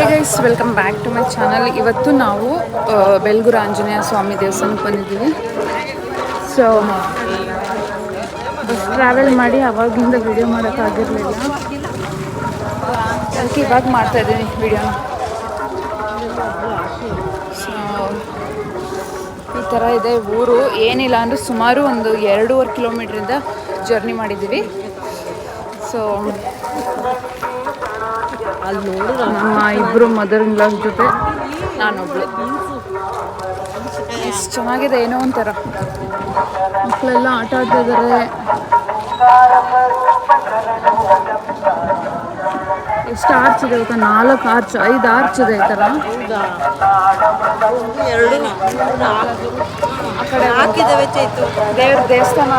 Guys welcome back to my channel ಇವತ್ತು ನಾವು ಬೆಲ್ಗುರ ಆಂಜನೇಯ ಸ್ವಾಮಿ ದೇವಸ್ಥಾನಕ್ಕೆ ಬಂದಿದ್ದೀವಿ ಸೊ ಬಸ್ ಟ್ರಾವೆಲ್ ಮಾಡಿ ಅವಾಗಿಂದ ವಿಡಿಯೋ ಮಾಡೋಕ್ಕಾಗಿರಲಿಲ್ಲ ಅದಕ್ಕೆ ಇವಾಗ ಮಾಡ್ತಾ ಇದ್ದೀನಿ ವಿಡಿಯೋನ ಸೊ ಈ ಥರ ಇದೆ. ಊರು ಏನಿಲ್ಲ ಅಂದರೆ ಸುಮಾರು ಒಂದು ಎರಡೂವರೆ ಕಿಲೋಮೀಟ್ರಿಂದ ಜರ್ನಿ ಮಾಡಿದ್ದೀವಿ. ಸೊ ಅಲ್ಲಿ ನಮ್ಮ ಇಬ್ಬರು ಮದರ್ ಇನ್ ಲಾಸ್ ಜೊತೆ. ನಾನೊಬ್ಳು. ಎಷ್ಟು ಚೆನ್ನಾಗಿದೆ ಏನೋ ಒಂಥರ. ಮಕ್ಕಳೆಲ್ಲ ಆಟ ಆಡ್ತಾ ಇದ್ದಾರೆ ಎಷ್ಟು ಆರ್ಚ್ ಇದೆ ಗೊತ್ತಾ? ನಾಲ್ಕು ಆರ್ಚ್ ಐದು ಆರ್ಚ್ ಇದೆ ಈ ಥರ. ಎರಡು ಆ ಕಡೆ ಹಾಕಿದ್ದಾವೆ ಚೈತು. ದೇವ್ರ ದೇವಸ್ಥಾನ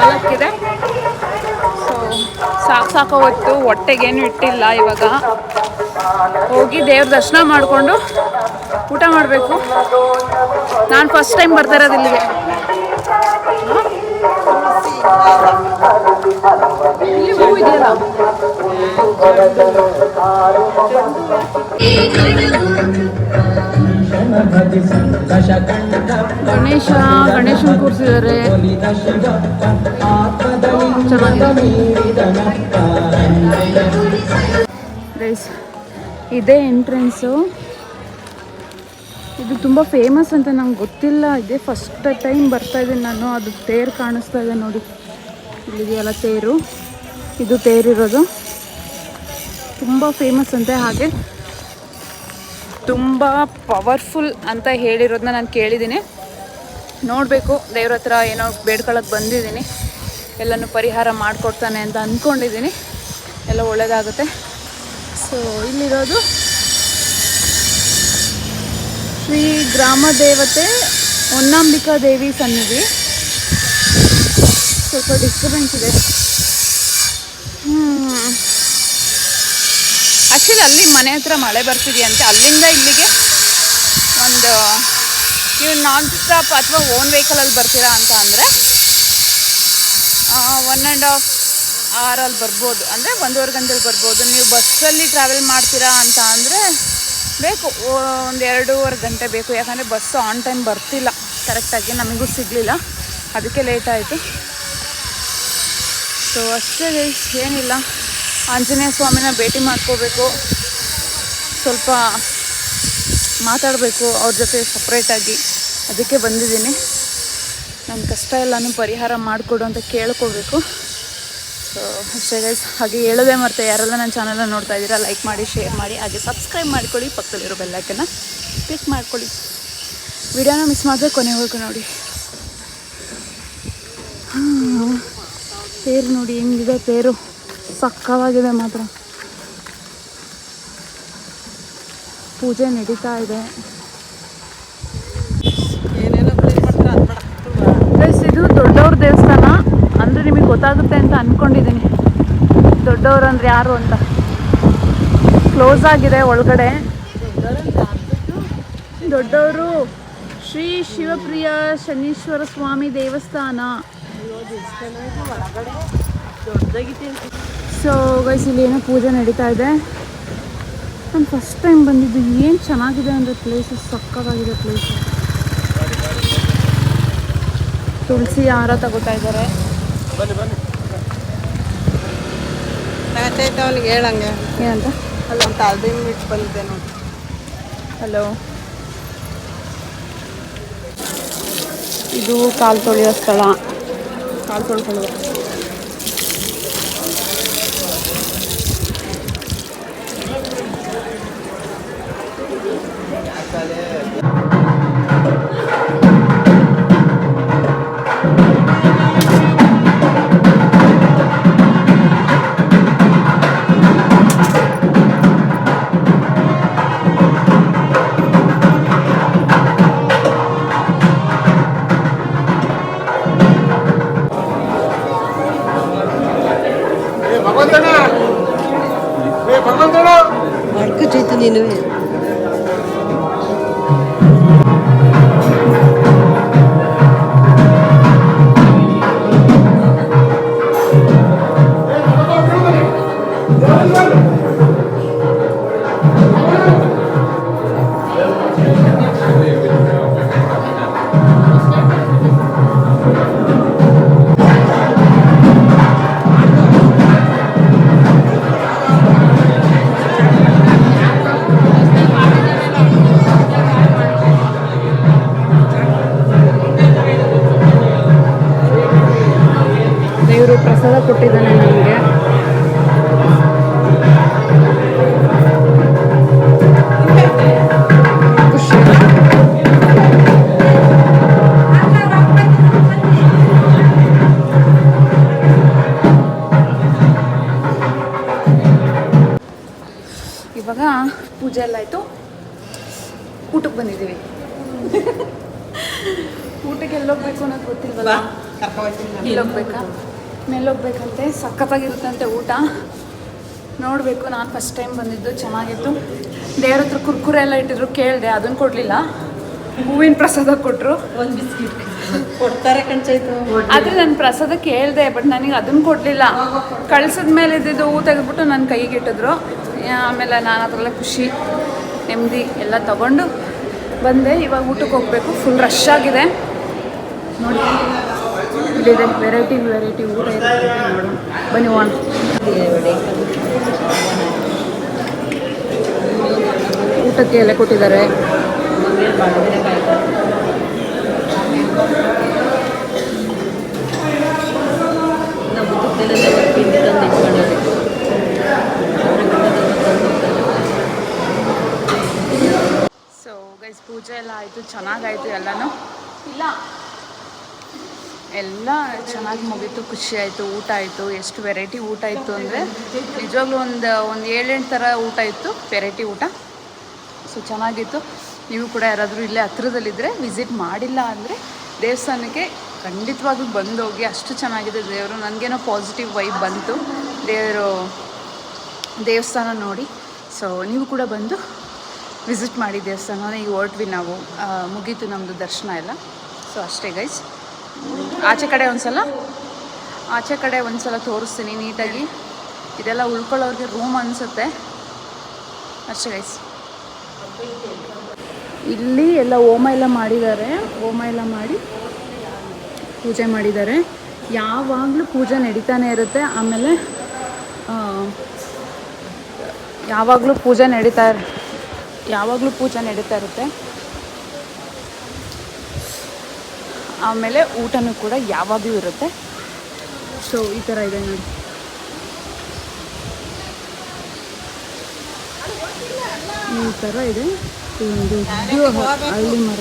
ನಾಲ್ಕಿದೆ. ಸೊ ಸಾಕು ಹೊತ್ತು ಹೊಟ್ಟೆಗೇನು ಇಟ್ಟಿಲ್ಲ ಇವಾಗ. ಹೋಗಿ ದೇವ್ರ ದರ್ಶನ ಮಾಡಿಕೊಂಡು ಊಟ ಮಾಡಬೇಕು. ನಾನು ಫಸ್ಟ್ ಟೈಮ್ ಬರ್ತಾ ಇರೋದು ಇಲ್ಲಿಗೆ. ಗಣೇಶ, ಗಣೇಶನ್ ಕೂರಿಸಿದ್ದಾರೆ. ಇದೇ ಎಂಟ್ರೆನ್ಸು ಇದು ತುಂಬ ಫೇಮಸ್ ಅಂತ ನಂಗೆ ಗೊತ್ತಿಲ್ಲ. ಇದೇ ಫಸ್ಟ್ ಟೈಮ್ ಬರ್ತಾ ಇದ್ದೀನಿ ನಾನು. ಅದು ತೇರು ಕಾಣಿಸ್ತಾ ಇದೆ ನೋಡಿ. ಇಲ್ಲಿದೆಯಲ್ಲ ತೇರು. ಇದು ತೇರಿರೋದು. ತುಂಬ ಫೇಮಸ್ ಅಂತೆ ಹಾಗೆ. ತುಂಬ ಪವರ್ಫುಲ್ ಅಂತ ಹೇಳಿರೋದನ್ನ ನಾನು ಕೇಳಿದ್ದೀನಿ. ನೋಡಬೇಕು, ದೇವ್ರ ಹತ್ರ ಏನೋ ಬೇಡ್ಕೊಳಕ್ಕೆ ಬಂದಿದ್ದೀನಿ. ಎಲ್ಲನೂ ಪರಿಹಾರ ಮಾಡಿಕೊಡ್ತಾನೆ ಅಂತ ಅಂದ್ಕೊಂಡಿದ್ದೀನಿ ಎಲ್ಲ ಒಳ್ಳೆಯದಾಗುತ್ತೆ ಸೊ ಇಲ್ಲಿರೋದು ಶ್ರೀ ಗ್ರಾಮ ದೇವತೆ, ಹೊನ್ನಾಂಬಿಕಾ ದೇವಿ ಸನ್ನಿಧಿ. ಸ್ವಲ್ಪ ಡಿಸ್ಟರ್ಬೆನ್ಸ್ ಇದೆ. ಆ್ಯಕ್ಚುಲಿ ಅಲ್ಲಿ ಮನೆ ಹತ್ರ ಮಳೆ ಬರ್ತಿದೆಯಂತೆ. ಅಲ್ಲಿಂದ ಇಲ್ಲಿಗೆ ಒಂದು, ನೀವು ನಾನ್ ಸ್ಟಾಪ್ ಅಥವಾ ಓನ್ ವೆಹಿಕಲಲ್ಲಿ ಬರ್ತೀರಾ ಅಂತ ಅಂದರೆ ಒನ್ ಆ್ಯಂಡ್ ಹಾಫ್ ಅವರಲ್ಲಿ ಬರ್ಬೋದು. ಅಂದರೆ ಒಂದೂವರೆ ಗಂಟೆಲಿ ಬರ್ಬೋದು. ನೀವು ಬಸ್ಸಲ್ಲಿ ಟ್ರಾವೆಲ್ ಮಾಡ್ತೀರಾ ಅಂತ ಅಂದರೆ ಬೇಕು. ಒಂದು ಎರಡೂವರೆ ಗಂಟೆ ಬೇಕು. ಯಾಕಂದರೆ ಬಸ್ಸು ಆನ್ ಟೈಮ್ ಬರ್ತಿಲ್ಲ. ಕರೆಕ್ಟಾಗಿ ನಮಗೂ ಸಿಗಲಿಲ್ಲ. ಅದಕ್ಕೆ ಲೇಟ್ ಆಯಿತು. ಸೊ ಅಷ್ಟೇ ಗೈಸ್ ಏನಿಲ್ಲ. ಆಂಜನೇಯ ಸ್ವಾಮಿನ ಭೇಟಿ ಮಾಡ್ಕೋಬೇಕು. ಸ್ವಲ್ಪ ಮಾತಾಡಬೇಕು ಅವ್ರ ಜೊತೆ ಸಪ್ರೇಟಾಗಿ ಅದಕ್ಕೆ ಬಂದಿದ್ದೀನಿ. ನನ್ನ ಕಷ್ಟ ಎಲ್ಲನೂ ಪರಿಹಾರ ಮಾಡಿಕೊಡು ಅಂತ ಕೇಳ್ಕೋಬೇಕು. ಸೊ ಅಷ್ಟೇ ಗೈಸ್ ಹಾಗೆ ಹೇಳೋದೇ ಮರ್ತೆ, ಯಾರೆಲ್ಲ ನನ್ನ ಚಾನಲ್ನ ನೋಡ್ತಾ ಇದ್ದೀರಾ ಲೈಕ್ ಮಾಡಿ ಶೇರ್ ಮಾಡಿ, ಹಾಗೆ ಸಬ್ಸ್ಕ್ರೈಬ್ ಮಾಡ್ಕೊಳ್ಳಿ, ಪಕ್ಕದಲ್ಲಿರೋ ಬೆಲ್ಲೈಕನ್ನ ಕ್ಲಿಕ್ ಮಾಡ್ಕೊಳ್ಳಿ. ವಿಡಿಯೋನ ಮಿಸ್ ಮಾಡಿದ್ರೆ ಕೊನೆವರೆಗೂ ನೋಡಿ. ಹಾಂ ತೇರು ನೋಡಿ ಹೆಂಗಿದೆ ತೇರು. ಸಕ್ಕವಾಗಿದೆ ಮಾತ್ರ. ಪೂಜೆ ನಡೀತಾ ಇದೆ. ಇದು ದೊಡ್ಡವ್ರ ದೇವಸ್ಥಾನ. ಅಂದರೆ ನಿಮಗೆ ಗೊತ್ತಾಗುತ್ತೆ ಅಂತ ಅಂದ್ಕೊಂಡಿದ್ದೀನಿ ದೊಡ್ಡವರು ಅಂದ್ರೆ ಯಾರು ಅಂತ. ಕ್ಲೋಸ್ ಆಗಿದೆ ಒಳಗಡೆ. ದೊಡ್ಡವರು ಶ್ರೀ ಶಿವಪ್ರಿಯ ಶನೀಶ್ವರ ಸ್ವಾಮಿ ದೇವಸ್ಥಾನ. ಸೊ ಗೈಸ್ ಇಲ್ಲಿ ಏನೋ ಪೂಜೆ ನಡೀತಾ ಇದೆ. ನಾನು ಫಸ್ಟ್ ಟೈಮ್ ಬಂದಿದ್ದು. ಏನು ಚೆನ್ನಾಗಿದೆ ಅಂದರೆ ಪ್ಲೇಸು ಸಕ್ಕತ್ತಾಗಿದೆ ಪ್ಲೇಸು ತುಳಸಿ ಹಾರ ತಗೋತಾ ಇದ್ದಾರೆ. ಅವನಿಗೆ ಹೇಳಂಗೆ ಏನಂತ? ಅಲ್ಲೊಂದು ಅರ್ಧ ಬಿಟ್ಟು ಬಂದಿದ್ದೆ ನೋಡಿ. ಹಲೋ ಇದು ಕಾಲು ತೊಳೆಯೋ ಸ್ಥಳ. কাজ করে ফেলব ಚೈತು ಕೊಟ್ಟಿದ್ದಾನೆ ನನಗೆ. ಖುಷಿ ಇವಾಗ ಪೂಜೆ ಎಲ್ಲ ಆಯಿತು. ಊಟಕ್ಕೆ ಬಂದಿದ್ದೀವಿ. ಊಟಕ್ಕೆ ಎಲ್ಲೋಗ್ಬೇಕು ಅನ್ನೋದು ಗೊತ್ತಿಲ್ವಲ್ಲ? ಮೇಲೋಗ್ಬೇಕಂತೆ ಸಖತ್ತಾಗಿರುತ್ತಂತೆ ಊಟ. ನೋಡಬೇಕು ನಾನು ಫಸ್ಟ್ ಟೈಮ್ ಬಂದಿದ್ದು ಚೆನ್ನಾಗಿತ್ತು. ದೇವ್ರ ಹತ್ರ ಕುರ್ಕುರೆ ಎಲ್ಲ ಇಟ್ಟಿದ್ರು ಕೇಳಿದೆ ಅದನ್ನು ಕೊಡಲಿಲ್ಲ. ಹೂವಿನ ಪ್ರಸಾದ ಕೊಟ್ಟರು ಒಂದು ಬಿಸ್ಕಿಟ್. ಕೊಡ್ತಾರೆ ಕಂಚಾಯಿತು ಆದರೆ ನಾನು ಪ್ರಸಾದ ಕೇಳಿದೆ ಬಟ್ ನನಗೆ ಅದನ್ನು ಕೊಡಲಿಲ್ಲ. ಕಳ್ಸಿದ ಮೇಲೆ ಇದ್ದಿದ್ದು ಹೂ ತೆಗೆದ್ಬಿಟ್ಟು ನನ್ನ ಕೈಗೆ ಇಟ್ಟಿದ್ರು. ಆಮೇಲೆ ನಾನು ಅದರಲ್ಲೇ ಖುಷಿ ನೆಮ್ಮದಿ ಎಲ್ಲ ತಗೊಂಡು ಬಂದೆ. ಇವಾಗ ಊಟಕ್ಕೆ ಹೋಗಬೇಕು ಫುಲ್ ರಶ್ ಆಗಿದೆ. ನೋಡಿ. ಇಲ್ಲಿದೆ ವೆರೈಟಿ ವೆರೈಟಿ ಊಟ ಇರುತ್ತೆ ಬನ್ನಿ ಒನ್ ಊಟಕ್ಕೆ ಎಲ್ಲ ಕೊಟ್ಟಿದ್ದಾರೆ. ಸೊ ಗೈಸ್ ಪೂಜೆ ಎಲ್ಲ ಆಯಿತು, ಚೆನ್ನಾಗಾಯಿತು ಎಲ್ಲನೂ. ಇಲ್ಲ ಎಲ್ಲ ಚೆನ್ನಾಗಿ ಮುಗೀತು, ಖುಷಿ ಆಯಿತು, ಊಟ ಆಯಿತು. ಎಷ್ಟು ವೆರೈಟಿ ಊಟ ಇತ್ತು ಅಂದರೆ ನಿಜವಾಗ್ಲೂ ಒಂದು ಒಂದು ಏಳೆಂಟು ಥರ ಊಟ ಇತ್ತು ವೆರೈಟಿ ಊಟ. ಸೊ ಚೆನ್ನಾಗಿತ್ತು. ನೀವು ಕೂಡ ಯಾರಾದರೂ ಇಲ್ಲೇ ಹತ್ರದಲ್ಲಿದ್ದರೆ ವಿಸಿಟ್ ಮಾಡಿಲ್ಲ ಅಂದರೆ ದೇವಸ್ಥಾನಕ್ಕೆ ಖಂಡಿತವಾಗ್ಲೂ ಬಂದು ಹೋಗಿ ಅಷ್ಟು ಚೆನ್ನಾಗಿದೆ ದೇವರು. ನನಗೇನೋ ಪಾಸಿಟಿವ್ ವೈಬ್ ಬಂತು. ದೇವರು ದೇವಸ್ಥಾನ ನೋಡಿ. ಸೊ ನೀವು ಕೂಡ ಬಂದು ವಿಸಿಟ್ ಮಾಡಿ ದೇವಸ್ಥಾನ ಈಗ ಹೊರಟ್ವಿ ನಾವು. ಮುಗೀತು ನಮ್ಮದು ದರ್ಶನ ಎಲ್ಲ. ಸೊ ಅಷ್ಟೇ ಗೈಸ್ ಆಚೆ ಕಡೆ ಒಂದ್ಸಲ? ಆಚೆ ಕಡೆ ಒಂದ್ಸಲ ತೋರಿಸ್ತೀನಿ ನೀಟಾಗಿ. ಇದೆಲ್ಲ ಉಳ್ಕೊಳ್ಳೋರಿಗೆ ರೂಮ್ ಅನಿಸುತ್ತೆ. ಅಷ್ಟೇ ಗೈಸ್ ಇಲ್ಲಿ ಎಲ್ಲ ಹೋಮ ಎಲ್ಲ ಮಾಡಿದ್ದಾರೆ. ಹೋಮ ಎಲ್ಲ ಮಾಡಿ ಪೂಜೆ ಮಾಡಿದ್ದಾರೆ. ಯಾವಾಗಲೂ ಪೂಜೆ ನಡೀತಾನೆ ಇರುತ್ತೆ. ಆಮೇಲೆ ಯಾವಾಗಲೂ ಪೂಜೆ ನಡೀತಾ ಯಾವಾಗಲೂ ಪೂಜೆ ನಡೀತಾ ಇರುತ್ತೆ. ಆಮೇಲೆ ಊಟನೂ ಕೂಡ ಯಾವಾಗಲೂ ಇರುತ್ತೆ. ಸೊ ಈ ಥರ ಇದೆ ನೋಡಿ. ಈ ಥರ ಇದೆ. ಹಳ್ಳಿ ಮರ.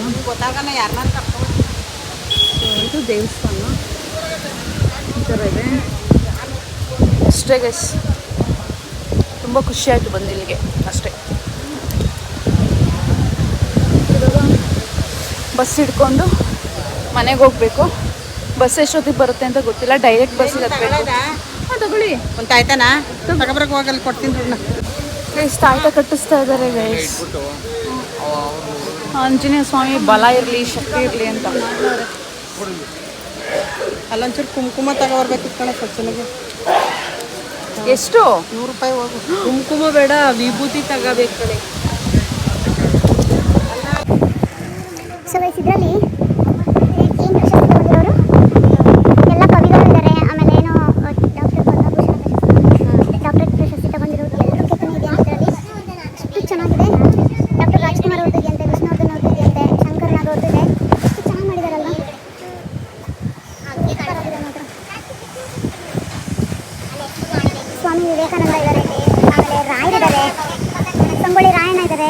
ಸೊ ಇದು ದೇವಸ್ಥಾನ. ಈ ಥರ ಇದೆ. ಅಷ್ಟೇ ಗೈಸ್ ತುಂಬ ಖುಷಿಯಾಯಿತು ಆಯಿತು ಬಂದು ಇಲ್ಲಿಗೆ ಅಷ್ಟೇ ಬಸ್ ಹಿಡ್ಕೊಂಡು ಮನೆಗೆ ಹೋಗಬೇಕು. ಬಸ್ ಎಷ್ಟೊತ್ತಿಗೆ ಬರುತ್ತೆ ಅಂತ ಗೊತ್ತಿಲ್ಲ. ಡೈರೆಕ್ಟ್ ಬಸ್ ಹತ್ತಬೇಕು ಹಾಂ ತಗೊಳ್ಳಿ. ಒಂದು ಆಯ್ತಾನಾ ತಗೊಬರಕ್ಕೆ ಹೋಗಲ್ಲಿ ಕೊಡ್ತೀನಿ ದುಡ್ಡನ್ನ ಗೈಸ್ ತಾಯ್ತ ಕಟ್ಟಿಸ್ತಾ ಇದ್ದಾರೆ ಗೈಸ್ ಆಂಜನೇಯ ಸ್ವಾಮಿ ಬಲ ಇರಲಿ ಶಕ್ತಿ ಇರಲಿ ಅಂತ. ಅಲ್ಲೊಂಚೂರು ಕುಂಕುಮ ತಗೊಬರ್ಬೇಕಿತ್ತು ಕಣೆ ಸ್ವಚ್ಛನಿಗೆ ಎಷ್ಟು? ನೂರು ರೂಪಾಯಿ ಹೋಗು. ಕುಂಕುಮ ಬೇಡ ವಿಭೂತಿ ತಗೋಬೇಕು ಕಣೆ. ಸೊ ಇದರಲ್ಲಿ ಏನು ಪ್ರಶಸ್ತಿ ತಗೊಂಡಿರೋರು ಎಲ್ಲ ಕವಿಗಳು ಇದ್ದಾರೆ ಆಮೇಲೆ ಏನೋ ಡಾಕ್ಟರ್ ಪದ್ಮಭೂಷಣ ಪ್ರಶಸ್ತಿ ಡಾಕ್ಟರ್ ಪ್ರಶಸ್ತಿ ತಗೊಂಡಿರೋರು ಎಲ್ಲರೂ ಕೆತ್ತನೆ ಇದೆ ಇದರಲ್ಲಿ ಅಷ್ಟು ಚೆನ್ನಾಗಿದೆ ಡಾಕ್ಟರ್ ರಾಜ್ಕುಮಾರ್ ಅವ್ರದ್ದು ಇದೆಯಂತೆ ವಿಷ್ಣುವರ್ಧನ್ ಅವ್ರದ್ದು ಇದೆಯಂತೆ ಶಂಕರ್ ನಾಗ್ ಅವ್ರದ್ದು ಇದೆ ಅಷ್ಟು ಚೆನ್ನಾಗಿ ಮಾಡಿದಾರಲ್ಲ Super ಆಗಿದೆ ಮಾತ್ರ. ಸ್ವಾಮಿ ವಿವೇಕಾನಂದ ಇದ್ದಾರೆ ಆಮೇಲೆ ರಾಯರಿದ್ದಾರೆ ಸಂಗೊಳ್ಳಿ ರಾಯಣ್ಣ ಇದ್ದಾರೆ.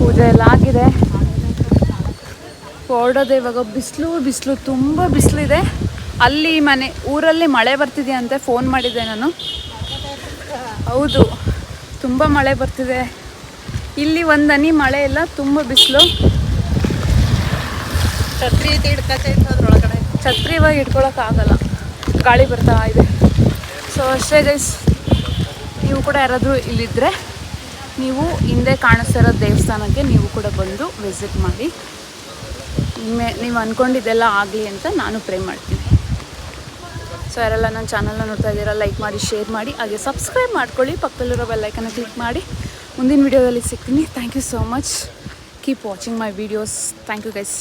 ಪೂಜೆ ಎಲ್ಲ ಆಗಿದೆ. ಹೊರಡೋದೆ ಇವಾಗ ಬಿಸಿಲು ಬಿಸಿಲು ತುಂಬ ಬಿಸಿಲಿದೆ. ಅಲ್ಲಿ ಮನೆ, ಊರಲ್ಲಿ ಮಳೆ ಬರ್ತಿದೆಯಂತೆ ಫೋನ್ ಮಾಡಿದ್ದೆ ನಾನು. ಹೌದು, ತುಂಬ ಮಳೆ ಬರ್ತಿದೆ. ಇಲ್ಲಿ ಒಂದು ಹನಿ ಮಳೆ ಇಲ್ಲ ತುಂಬ ಬಿಸಿಲು. ಛತ್ರಿ ಅದ್ರೊಳಗಡೆ. ಛತ್ರಿ ಇವಾಗ ಇಟ್ಕೊಳಕ್ಕಾಗಲ್ಲ ಗಾಳಿ ಬರ್ತಾ ಇದೆ. ಸೊ ಅಷ್ಟೇ ಗೈಸ್ ನೀವು ಕೂಡ ಯಾರಾದರೂ ಇಲ್ಲಿದ್ದರೆ ನೀವು ಹಿಂದೆ ಕಾಣಿಸ್ತಿರೋ ದೇವಸ್ಥಾನಕ್ಕೆ ನೀವು ಕೂಡ ಬಂದು ವಿಸಿಟ್ ಮಾಡಿ. ನಿಮ್ಮೆ ನೀವು ಅಂದ್ಕೊಂಡಿದ್ದೆಲ್ಲ ಆಗಲಿ ಅಂತ ನಾನು ಪ್ರೇ ಮಾಡ್ತೀನಿ. ಸೊ ಯಾರೆಲ್ಲ ನನ್ನ ಚಾನಲ್ನ ನೋಡ್ತಾ ಇದ್ದೀರಾ ಲೈಕ್ ಮಾಡಿ ಶೇರ್ ಮಾಡಿ ಹಾಗೆ ಸಬ್ಸ್ಕ್ರೈಬ್ ಮಾಡ್ಕೊಳ್ಳಿ. ಪಕ್ಕದಲ್ಲಿರೋ ಬೆಲ್ಲೈಕನ್ನ ಕ್ಲಿಕ್ ಮಾಡಿ. ಮುಂದಿನ ವಿಡಿಯೋದಲ್ಲಿ ಸಿಗ್ತೀನಿ. Thank you so much keep watching my videos thank you guys